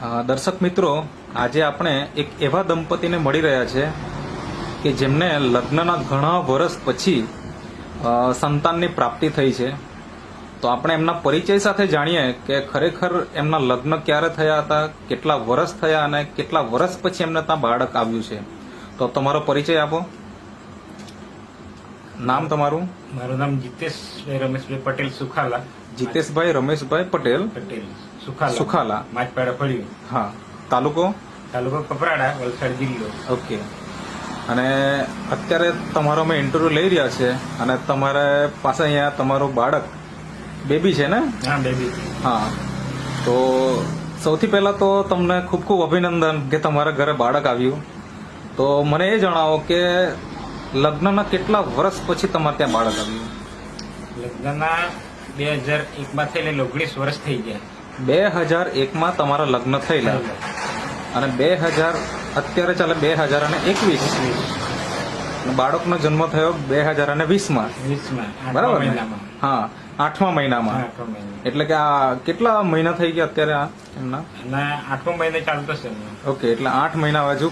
દર્શક મિત્રો આજે આપણે એક એવા દંપતીને મળી રહ્યા છે કે જેમને લગ્નના ઘણા વર્ષ પછી સંતાનની પ્રાપ્તિ થઈ છે. તો આપણે એમના પરિચય સાથે જાણીએ કે ખરેખર એમના લગ્ન ક્યારે થયા હતા કેટલા વર્ષ થયા અને કેટલા વર્ષ પછી એમને ત્યાં બાળક આવ્યું છે. તો તમારો પરિચય આપો. નામ તમારું? મારું નામ જીતેશભાઈ રમેશભાઈ પટેલ સુખાલા. જીતેશભાઈ રમેશભાઈ પટેલ. પટેલ. સુખાલા. સુખાલા. માચપાડા ફળિયું. હા. તાલુકો? તાલુકો કપરાડા વલસાડ જિલ્લો. ઓકે. અને અત્યારે તમારો અમે ઇન્ટરવ્યુ લઈ રહ્યા છે અને તમારે પાસે અહીંયા તમારું બાળક બેબી છે ને? હા બેબી. હા. તો સૌથી પહેલા તો તમને ખૂબ ખૂબ અભિનંદન કે તમારા ઘરે બાળક આવ્યું. તો મને એ જણાવો કે લગ્નના કેટલા વર્ષ પછી તમારે ત્યાં બાળક આવ્યું? લગ્નના બે હજાર એકમાં થયેલે ઓગણીસ વર્ષ થઈ ગયા. બે હજાર એકમાં તમારા લગ્ન થયેલા. અને બે હજાર અત્યારે ચાલે બે હજાર અને એકવીસ બાળકનો જન્મ થયો બે હજાર અને વીસમાં બરાબર હા આઠમા મહિનામાં. એટલે કે આ કેટલા મહિના થઈ ગયા અત્યારે એમના? આઠમા મહિને ચાલતો છે ઓકે એટલે આઠ મહિના હજુ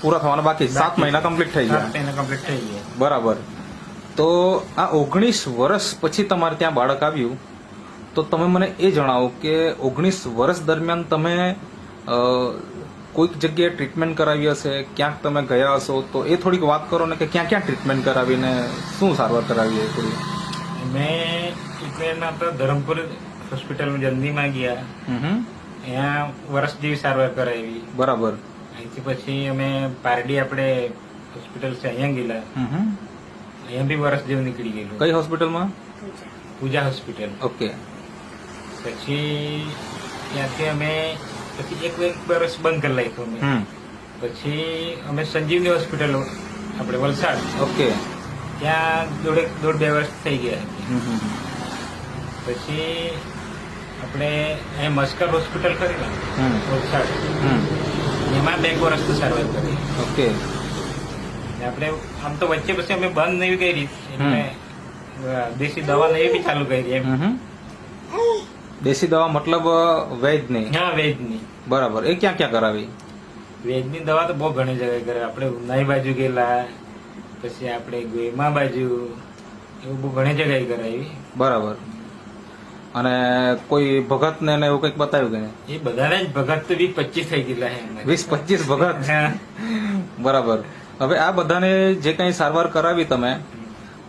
પૂરા થવાના બાકી સાત મહિના કમ્પ્લીટ થઈ ગયા. કમ્પ્લીટ થઈ ગયા. બરાબર. તો આ ઓગણીસ વર્ષ પછી તમારે ત્યાં બાળક આવ્યું. તો તમે મને એ જણાવો કે ઓગણીસ વર્ષ દરમિયાન તમે કોઈક જગ્યાએ ટ્રીટમેન્ટ કરાવી હશે ક્યાંક તમે ગયા હશો તો એ થોડીક વાત કરો ને કે ક્યાં ક્યાં ટ્રીટમેન્ટ કરાવીને શું સારવાર કરાવી એ થોડી? મેં ટ્રીટમેન્ટમાં તો ધરમપુર હોસ્પિટલમાં જલ્દીમાં ગયા. ત્યાં વર્ષ જેવી સારવાર કરાવી. બરાબર. અહીંથી પછી અમે પારડી આપણે હોસ્પિટલ છે અહીંયા ગયેલા. અહીંયા બી વર્ષ જેવું નીકળી ગયેલું. કઈ હોસ્પિટલમાં પૂજા. હોસ્પિટલ ઓકે પછી ત્યાંથી અમે પછી એક એક વર્ષ બંધ કરી નાખ્યું અમે. પછી અમે સંજીવની હોસ્પિટલ આપણે વલસાડ. ઓકે. ત્યાં દોઢેક દોઢ બે વર્ષ થઈ ગયા. પછી આપણે અહીંયા મસ્કર હોસ્પિટલ કરી વલસાડ. એમાં બે વર્ષ તો સારવાર કરી. ઓકે. આપણે આમ તો વચ્ચે પછી અમે બંધ નહીં કરી. એટલે દેશી દવા નહીં એ બી ચાલુ કરી એમ. દેશી દવા મતલબ વેજ નહીં હા વેજની. બરાબર. એ ક્યાં ક્યાં કરાવી? વેજની દવા તો બહુ ઘણી જગ્યાએ કરે. આપણે ઉનાઈ બાજુ ગયેલા પછી આપણે ગોયમા બાજુ એવું બહુ ઘણી જગ્યાએ કરાવી. બરાબર. અને કોઈ ભગત ને એવું કંઈક બતાવ્યું કે નહીં? એ બધાને જ ભગત તો વીસ પચીસ થઈ ગયેલા છે વીસ પચીસ ભગત. બરાબર. હવે આ બધાને જે કંઈ સારવાર કરાવી તમે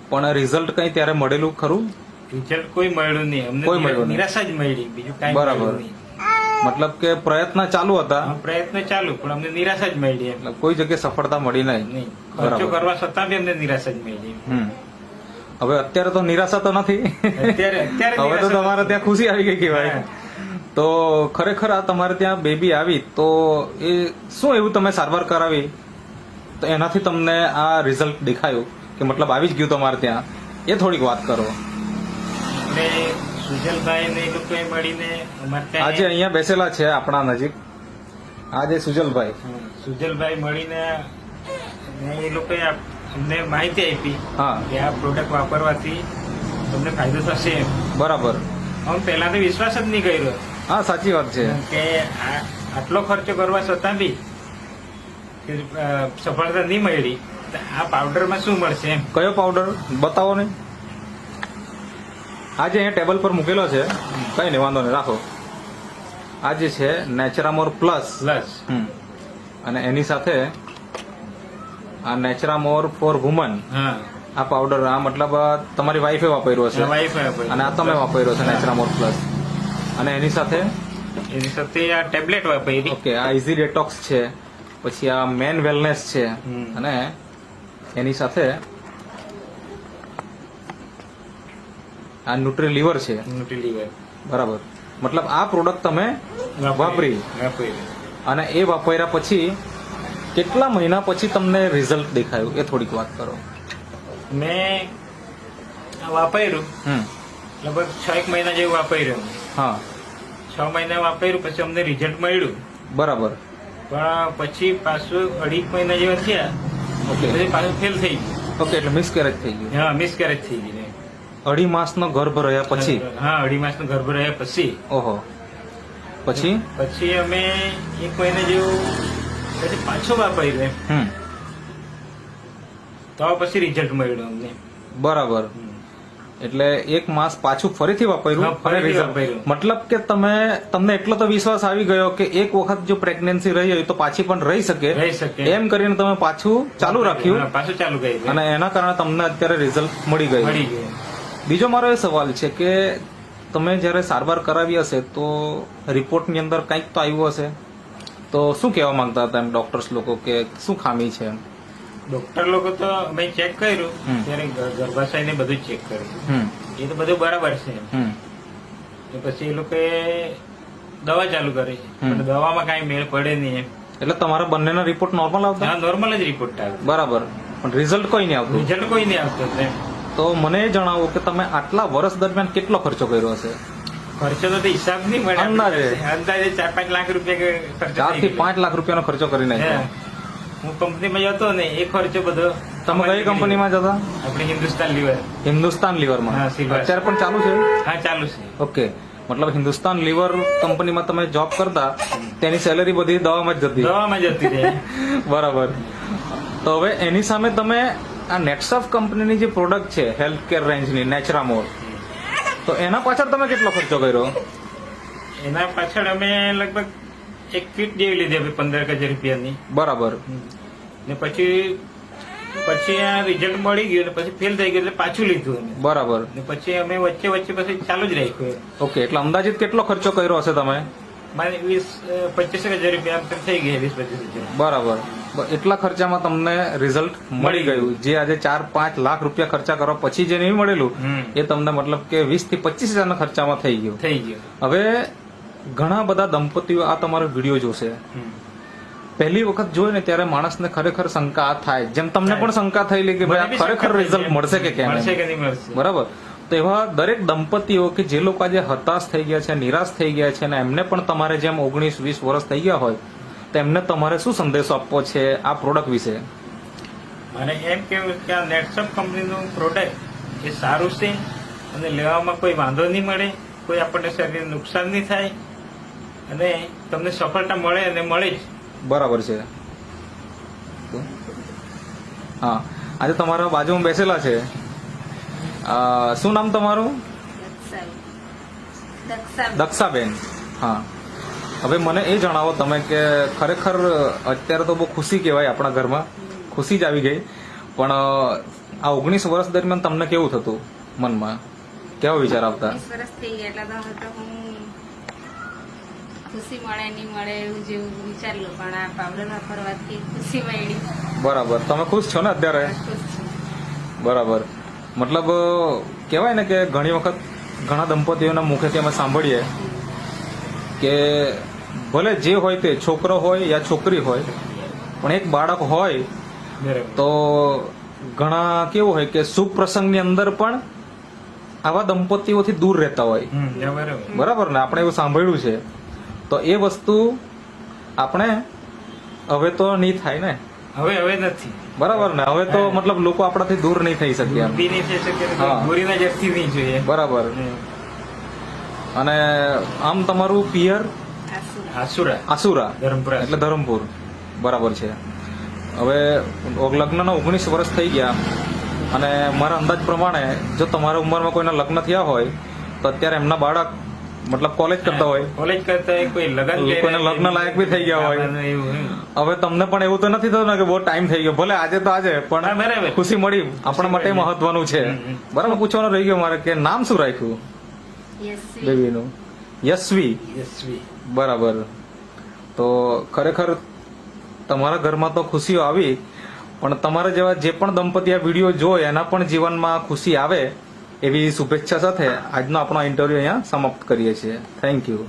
પણ રિઝલ્ટ કંઈ ત્યારે મળેલું ખરું? રિઝલ્ટ કોઈ મળ્યું નહીં. અમને કોઈ મળ્યું નહીં. નિરાશા જ મળી. બીજું કાંઈ બરાબર. મળ્યું નહીં. મતલબ કે પ્રયત્ન ચાલુ હતા. હા, પ્રયત્ન ચાલુ પણ અમને નિરાશા જ મળી એમ. કોઈ જગ્યાએ સફળતા મળી નહીં. નહીં. ખર્ચો બરાબર. કરવા છતાં બી અમને નિરાશા જ મળી હમ. હવે અત્યારે તો નિરાશા તો નથી. અત્યારે અત્યારે હવે તો નિરાશા તમારે ત્યાં ખુશી આવી ગઈ કહેવાય. ભાઈ તો ખરેખર આ તમારે ત્યાં બેબી આવી તો એ શું એવું તમે સારવાર કરાવી? તો એનાથી તમને આ રિઝલ્ટ દેખાયું કે મતલબ આવી જ ગયું તમારે ત્યાં. એ થોડીક વાત કરો. આપણે સુજલભાઈ ને એ લોકોએ મળીને આજે અહીંયા બેસેલા છે આપણા નજીક. આજે સુજલભાઈ. સુજલભાઈ મળીને એ લોકોએ આપ- અમને માહિતી આપી હા. કે આ પ્રોડક્ટ વાપરવાથી તમને ફાયદો થશે બરાબર. અમે પહેલા તો વિશ્વાસ જ નહીં કર્યો. હા સાચી વાત છે. કે આ આટલો ખર્ચો કરવા છતાં બી સફળતા નહીં મળી આ પાવડરમાં શું મળશે કયો પાવડર બતાવો ને. આજે અહીંયા ટેબલ પર મૂકેલો છે. કઈ નહીં વાંધો નહીં રાખો. આ જે છે નેચરામોર પ્લસ પ્લસ હમ. અને એની સાથે આ નેચરામોર ફોર વુમન હા. આ પાવડર આ મતલબ તમારી વાઈફે વાપર્યો છે. અને આ તમે વાપર્યો છે નેચરામોર પ્લસ અને એની સાથે? એની સાથે આ ટેબ્લેટ વાપરી. ઓકે આ ઇઝી ડેટોક્સ છે. પછી આ મેન વેલનેસ છે. અને એની સાથે આ ન્યુટ્રી લીવર છે. ન્યુટ્રી લિવર બરાબર. મતલબ આ પ્રોડક્ટ તમે વાપરી અને એ વાપર્યા પછી કેટલા મહિના પછી તમને રિઝલ્ટ દેખાયું? એ થોડીક વાત કરો. મેં વાપર્યું. લગભગ છ એક મહિના જેવું વાપર્યું. હા. છ મહિના વાપર્યું પછી અમને રિઝલ્ટ મળ્યું. બરાબર. પણ પછી પાછું અઢી મહિના જેવા થયા. ઓકે પછી પાછું ફેલ થઈ ગયું. ઓકે એટલે મિસકેરેજ થઈ ગયું. હા મિસકેરેજ થઈ ગઈ અઢી માસનો ગર્ભ રહ્યા પછી? હા અઢી માસનો ગર્ભ રહ્યા પછી. ઓહો. પછી? પછી અમે એક મહિના જેવું પછી પાછો વાપર્યું એમ હમ. તો પછી રિઝલ્ટ મળ્યું અમને. બરાબર. એટલે એક માસ પાછું ફરીથી વાપર્યું. મતલબ કે તમે તમને એટલો તો વિશ્વાસ આવી ગયો કે એક વખત જો પ્રેગ્નન્સી રહી હોય તો પાછી પણ રહી શકે. રહી શકે. એમ કરીને તમે પાછું ચાલુ રાખ્યું. પાછું ચાલુ કર્યું અને એના કારણે તમને અત્યારે રિઝલ્ટ મળી ગયું. મળી ગયું. બીજો મારો એ સવાલ છે કે તમે જ્યારે સારવાર કરાવી હશે તો રિપોર્ટની અંદર કંઈક તો આવ્યું હશે? તો શું કહેવા માંગતા હતા એમ ડોક્ટર્સ લોકો કે શું ખામી છે એમ? ડોક્ટર લોકો તો અમે ચેક કર્યું. ત્યારે ગર્ભાશયને ગર્ભાશય ને બધું ચેક કર્યું એ તો બધું બરાબર છે તો પછી એ લોકોએ દવા ચાલુ કરી. પણ દવામાં કાંઈ મેળ પડે નહીં એમ. એટલે તમારા બંનેના રિપોર્ટ નોર્મલ આવતા? નોર્મલ જ રિપોર્ટ આવે. બરાબર. પણ રિઝલ્ટ કોઈ નહીં આવતું? રિઝલ્ટ કોઈ નહીં આવતું એમ. તો મને એ જણાવો કે તમે આટલા વર્ષ દરમિયાન કેટલો ખર્ચો કર્યો હશે? ખર્ચો તો હિસાબ નહીં મળે. અંદાજે. અંદાજે ચાર પાંચ લાખ રૂપિયા ચારથી પાંચ લાખ રૂપિયાનો ખર્ચો કરી હે. નાખ્યો. હું. કંપનીમાં જતો ને એ ખર્ચો બધો તમે કઈ કંપનીમાં જતા? આપણે હિન્દુસ્તાન લીવર. હિન્દુસ્તાન લીવરમાં. અત્યારે પણ ચાલુ છે? હા ચાલુ છે. ઓકે. મતલબ હિન્દુસ્તાન લીવર કંપનીમાં તમે જોબ કરતા તેની સેલેરી બધી દવામાં જ જતી. દવામાં જતી બરાબર. તો હવે એની સામે તમે આ નેટસફ કંપનીની જે પ્રોડક્ટ છે હેલ્થ કેર રેન્જની નેચરામોર તો એના પાછળ તમે કેટલો ખર્ચો કર્યો? એના પાછળ અમે લગભગ એક કીટ જેવી લીધી અમે પંદર હજાર રૂપિયાની. બરાબર. ને પછી પછી આ રિઝલ્ટ મળી ગયું ને પછી ફેલ થઈ ગયું એટલે પાછું લીધું બરાબર. ને પછી અમે વચ્ચે વચ્ચે પછી ચાલુ જ રાખ્યું ઓકે એટલે અંદાજિત કેટલો ખર્ચો કર્યો હશે તમે? મારે વીસ પચીસ હજાર રૂપિયા થઈ ગયા વીસ પચીસ હજાર. બરાબર. એટલા ખર્ચામાં તમને રિઝલ્ટ મળી ગયું. જે આજે ચાર પાંચ લાખ રૂપિયા ખર્ચા કરવા પછી જે નહીં મળેલું એ તમને મતલબ કે વીસથી પચીસ હજારના ખર્ચામાં થઈ ગયું. થઈ ગયું. હવે ઘણા બધા દંપતીઓ આ તમારો વીડિયો જોશે. પહેલી વખત જોઈ ને ત્યારે માણસને ખરેખર શંકા થાય. જેમ તમને પણ શંકા થયેલી કે ભાઈ આ ખરેખર રિઝલ્ટ મળશે કે કેમ? બરાબર. તો એવા દરેક દંપતીઓ કે જે લોકો આજે હતાશ થઈ ગયા છે નિરાશ થઈ ગયા છે અને એમને પણ તમારે જેમ ઓગણીસ વીસ વર્ષ થઈ ગયા હોય તો એમને તમારે શું સંદેશો આપવો છે આ પ્રોડક્ટ વિશે? મને એમ કેવું કે આ નેટસપ કંપનીનું પ્રોડક્ટ એ સારું છે અને લેવામાં કોઈ વાંધો નહીં મળે કોઈ આપણને શરીર નુકસાન નહીં થાય અને તમને સફળતા મળે અને મળે જ. બરાબર છે. હા આજે તમારા બાજુમાં બેસેલા છે. શું નામ તમારું? દક્ષાબેન હા. હવે મને એ જણાવો તમે કે ખરેખર અત્યારે તો બહુ ખુશી કહેવાય આપણા ઘરમાં. ખુશી જ આવી ગઈ. પણ આ ઓગણીસ વર્ષ દરમિયાન તમને કેવું થતું મનમાં? કેવા વિચાર આવતા? વર્ષ થઈ ગયા એટલે તો હું ખુશી મળે નહીં મળે એવું જેવું વિચારલું. પણ આ પાવડર ફરવાથી ખુશી મળી. બરાબર. તમે ખુશ છો ને અત્યારે? બરાબર. મતલબ કહેવાય ને કે ઘણી વખત ઘણા દંપતીઓના મુખેથી અમે સાંભળીએ કે ભલે જે હોય તે છોકરો હોય યા છોકરી હોય પણ એક બાળક હોય તો ઘણા કેવું હોય કે શુભ પ્રસંગની અંદર પણ આવા દંપતીઓથી દૂર રહેતા હોય. બરાબર. ને? આપણે એવું સાંભળ્યું છે. તો એ વસ્તુ આપણે હવે તો નહીં થાય ને? હવે હવે નથી. બરાબર ને? હવે તો મતલબ લોકો આપણાથી દૂર નહીં થઈ શકે બરાબર. અને આમ તમારું પિયર આસુરા. આસુરા. ધરમપુરા. એટલે ધરમપુર. બરાબર છે. હવે લગ્નના ઓગણીસ વર્ષ થઈ ગયા. અને મારા અંદાજ પ્રમાણે જો તમારા ઉંમરમાં કોઈના લગ્ન થયા હોય તો અત્યારે એમના બાળક મતલબ કોલેજ કરતા હોય. કોલેજ કરતા હોય, કોઈ લગ્ન કોઈને લગ્ન લાયક બી થઈ ગયા હોય. હવે તમને પણ એવું તો નથી થતું ને કે બહુ ટાઈમ થઈ ગયો. ભલે આજે તો આજે પણ ખુશી મળી. આપણા માટે. મહત્વનું છે. બરાબર પૂછવાનું રહી ગયું મારે કે નામ શું રાખ્યું? બેબીનું. યશવી? યશવી. બરાબર. તો ખરેખર તમારા ઘરમાં તો ખુશીઓ આવી પણ તમારા જેવા જે પણ દંપતી આ વીડિયો જોય એના પણ જીવનમાં ખુશી આવે એવી શુભેચ્છા સાથે આજનો આપણો ઇન્ટરવ્યુ અહીંયા સમાપ્ત કરીએ છીએ. Thank you